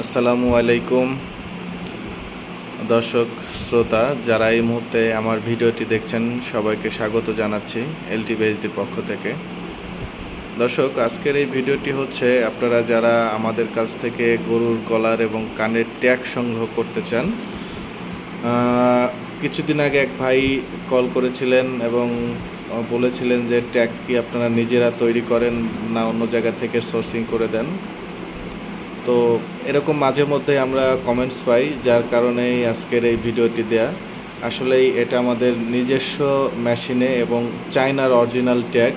আসসালামু আলাইকুম। দর্শক, শ্রোতা, যারা এই মুহূর্তে আমার ভিডিওটি দেখছেন, সবাইকে স্বাগত জানাচ্ছি এলটি বিএইচডির পক্ষ থেকে। দর্শক, আজকের এই ভিডিওটি হচ্ছে, আপনারা যারা আমাদের কাছ থেকে গরুর গলার এবং কানের ট্যাগ সংগ্রহ করতে চান কিছুদিন আগে এক ভাই কল করেছিলেন এবং বলেছিলেন যে ট্যাগ কি আপনারা নিজেরা তৈরি করেন না অন্য জায়গা থেকে সোর্সিং করে দেন। তো এরকম মাঝে মধ্যে আমরা কমেন্টস পাই, যার কারণেই আজকের এই ভিডিওটি দেয়া। আসলেই এটা আমাদের নিজস্ব মেশিনে এবং চায়নার অরিজিনাল ট্যাগ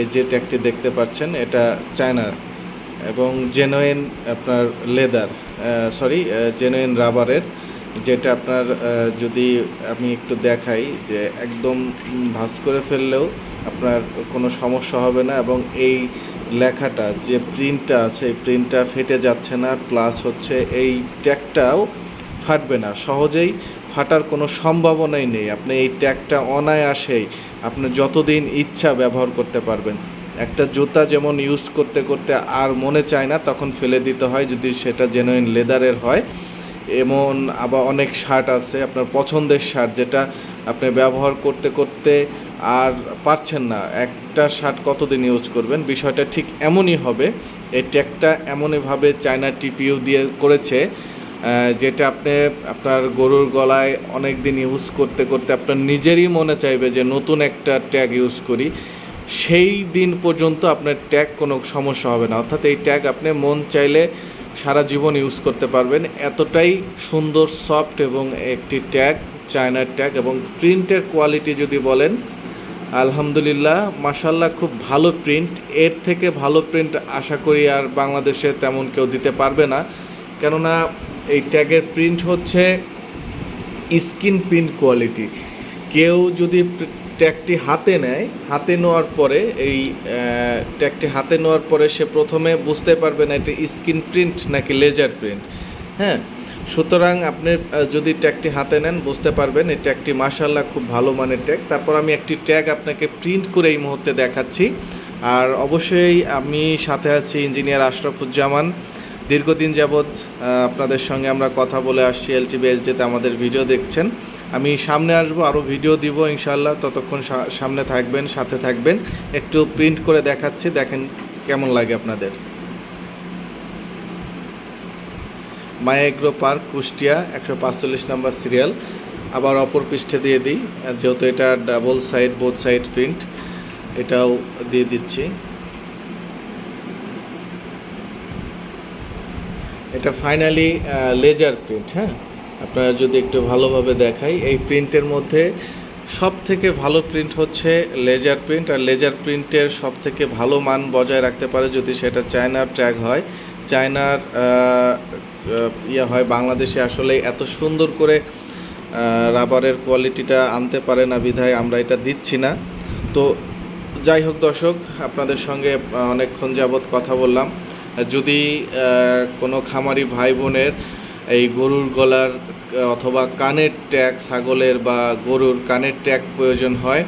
এই যে ট্যাগটি দেখতে পাচ্ছেন, এটা চায়নার এবং জেনুইন আপনার লেদার সরি জেনুইন রাবারের যেটা আপনার যদি আমি একটু দেখাই যে একদম ভাঁজ করে ফেললেও আপনার কোনো সমস্যা হবে না এবং এই লেখাটা, যে প্রিন্টটা আছে, এই প্রিন্টটা ফেটে যাচ্ছে না প্লাস হচ্ছে এই ট্যাগটাও ফাটবে না। সহজেই ফাটার কোনো সম্ভাবনাই নেই। আপনি এই ট্যাগটা অনায়াসেই আপনি যতদিন ইচ্ছা ব্যবহার করতে পারবেন। একটা জুতা যেমন ইউজ করতে করতে আর মনে চায় না, তখন ফেলে দিতে হয়। যদি সেটা জেনুইন লেদারের হয়, এমন আবার অনেক শার্ট আছে, আপনার পছন্দের শার্ট যেটা আপনি ব্যবহার করতে করতে আর পারছেন না। একটা শার্ট কতদিন ইউজ করবেন? বিষয়টা ঠিক এমনই হবে। এই ট্যাগটা এমনইভাবে চায়না টিপিউ দিয়ে করেছে যেটা আপনি, আপনার গরুর গলায় অনেক দিন ইউজ করতে করতে আপনার নিজেরই মনে চাইবে যে নতুন একটা ট্যাগ ইউজ করি। সেই দিন পর্যন্ত আপনার ট্যাগ কোনো সমস্যা হবে না। অর্থাৎ এই ট্যাগ আপনি মন চাইলে সারা জীবন ইউজ করতে পারবেন। এতটাই সুন্দর, সফট এবং একটি ট্যাগ, চায়নার ট্যাগ এবং প্রিন্টের কোয়ালিটি যদি বলেন আলহামদুলিল্লাহ মাসাল্লাহ খুব ভালো প্রিন্ট এর থেকে ভালো প্রিন্ট আশা করি আর বাংলাদেশে তেমন কেউ দিতে পারবে না। কেননা এই ট্যাগের প্রিন্ট হচ্ছে স্কিন প্রিন্ট কোয়ালিটি কেউ যদি ট্যাগটি হাতে নেয়, হাতে নেওয়ার পরে এই ট্যাগটি হাতে নেওয়ার পরে সে প্রথমে বুঝতে পারবে না এটি স্কিন প্রিন্ট নাকি লেজার প্রিন্ট হ্যাঁ? সুতরাং আপনি যদি ট্যাগটি হাতে নেন, বুঝতে পারবেন এই ট্যাগটি মাশাল্লাহ খুব ভালো মানের ট্যাগ তারপর আমি একটি ট্যাগ আপনাকে প্রিন্ট করে এই মুহূর্তে দেখাচ্ছি। আর অবশ্যই আমি সাথে আছি ইঞ্জিনিয়ার আশরাফুজ্জামান। দীর্ঘদিন যাবৎ আপনাদের সঙ্গে আমরা কথা বলে আসছি এলটিভি এইচডিতে আমাদের ভিডিও দেখছেন। আমি সামনে আসব, আরও ভিডিও দিব ইনশাল্লাহ ততক্ষণ সামনে থাকবেন, সাথে থাকবেন। একটু প্রিন্ট করে দেখাচ্ছি, দেখেন কেমন লাগে আপনাদের। মায়া এগ্রো পার্ক, কুষ্টিয়া, একশো পাঁচচল্লিশ নম্বর সিরিয়াল। আবার অপর পৃষ্ঠে দিয়ে দিই, যেহেতু এটা double side, both side print, এটাও দিয়ে দিচ্ছি। এটা ফাইনালি লেজার প্রিন্ট হ্যাঁ? আপনারা যদি একটু ভালোভাবে দেখাই, এই প্রিন্টের মধ্যে সব থেকে ভালো প্রিন্ট হচ্ছে লেজার প্রিন্ট, আর লেজার প্রিন্টের সব থেকে ভালো মান বজায় রাখতে পারে যদি সেটা চায়নার ট্র্যাক হয়। চায়নার ইয়ে হয়, বাংলাদেশে আসলে এত সুন্দর করে রাবারের কোয়ালিটিটা আনতে পারে না বিধায় আমরা এটা দিচ্ছি না। তো যাই হোক দর্শক, আপনাদের সঙ্গে অনেকক্ষণ যাবৎ কথা বললাম। যদি কোনো খামারি ভাই বোনের এই গরুর গলার অথবা কানের ট্যাগ ছাগলের বা গরুর কানের ট্যাগ প্রয়োজন হয়,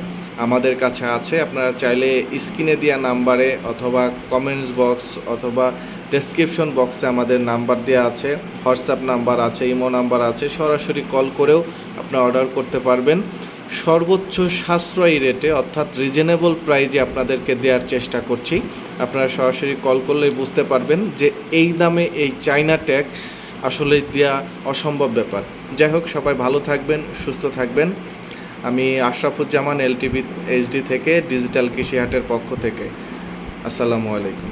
আমাদের কাছে আছে। আপনারা চাইলে স্ক্রিনে দেওয়া নাম্বারে অথবা কমেন্টস বক্স অথবা ডেসক্রিপশন বক্সে আমাদের নাম্বার দেওয়া আছে হোয়াটসঅ্যাপ নাম্বার আছে ইমো নাম্বার আছে, সরাসরি কল করেও আপনারা অর্ডার করতে পারবেন। সর্বোচ্চ সাশ্রয়ী রেটে অর্থাৎ রিজনেবল প্রাইজে আপনাদেরকে দেওয়ার চেষ্টা করছি। আপনারা সরাসরি কল করলেই বুঝতে পারবেন যে এই দামে এই চাইনা ট্যাগ আসলে দেওয়া অসম্ভব ব্যাপার। যাই হোক, সবাই ভালো থাকবেন, সুস্থ থাকবেন। আমি আশরাফুজ্জামান এলটিভি এইচডি থেকে ডিজিটাল কৃষি হাটের পক্ষ থেকে। আসসালামু আলাইকুম।